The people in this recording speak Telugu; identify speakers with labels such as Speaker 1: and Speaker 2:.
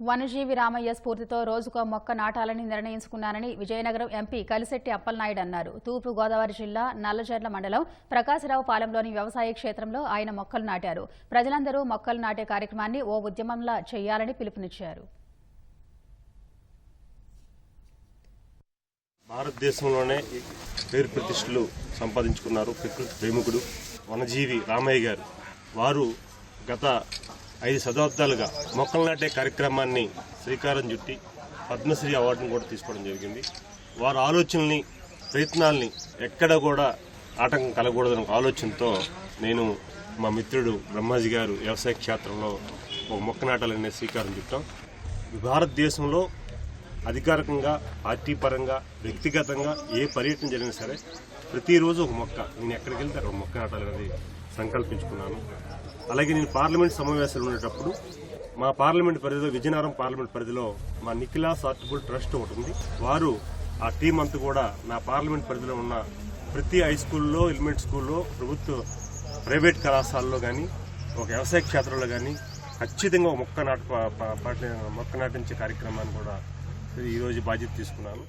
Speaker 1: వనజీవి రామయ్య స్ఫూర్తితో రోజుకో మొక్క నాటాలని నిర్ణయించుకున్నానని విజయనగరం ఎంపీ కలిశెట్టి అప్పలనాయుడు అన్నారు. తూర్పు గోదావరి జిల్లా నల్లజర్ల మండలం ప్రకాశరావు పాలెంలోని వ్యవసాయ క్షేత్రంలో ఆయన మొక్కలు నాటారు. ప్రజలందరూ మొక్కలు నాటే కార్యక్రమాన్ని ఓ ఉద్యమంలా చేయాలని పిలుపునిచ్చారు.
Speaker 2: భారతదేశంలోనే పేరు ప్రతిష్టలు సంపాదించుకున్నారు ప్రకృతి ప్రేమికుడు వనజీవి రామయ్య గారు. వారు గత ఐదు శతాబ్దాలుగా మొక్కలు నాటే కార్యక్రమాన్ని శ్రీకారం చుట్టి పద్మశ్రీ అవార్డును కూడా తీసుకోవడం జరిగింది. వారి ఆలోచనల్ని ప్రయత్నాల్ని ఎక్కడ కూడా ఆటంకం కలగకూడదనే ఆలోచనతో నేను మా మిత్రుడు బ్రహ్మాజీ గారు వ్యవసాయ క్షేత్రంలో ఒక మొక్క నాటాలనే శ్రీకారం చుట్టాం. భారతదేశంలో అధికారికంగా పార్టీ పరంగా వ్యక్తిగతంగా ఏ పర్యటన జరిగినా సరే ప్రతిరోజు ఒక మొక్క. నేను ఎక్కడికి వెళ్తే అక్కడ ఒక మొక్క నాటాలనేది సంకల్పించుకున్నాను. అలాగే నేను పార్లమెంట్ సమావేశాలు ఉండేటప్పుడు మా పార్లమెంట్ పరిధిలో విజయనగరం పార్లమెంట్ పరిధిలో మా నిఖిలాస్ ఆర్టిబుల్ ట్రస్ట్ ఒకటి ఉంది. వారు ఆ టీం అంతా కూడా నా పార్లమెంట్ పరిధిలో ఉన్న ప్రతి హై స్కూల్లో ఎలిమెంట్ స్కూల్లో ప్రభుత్వ ప్రైవేట్ కళాశాలలో కానీ ఒక వ్యవసాయ క్షేత్రంలో కానీ ఖచ్చితంగా ఒక మొక్క నాటు మొక్క నాటించే కార్యక్రమాన్ని కూడా ఈరోజు బాధ్యత తీసుకున్నాను.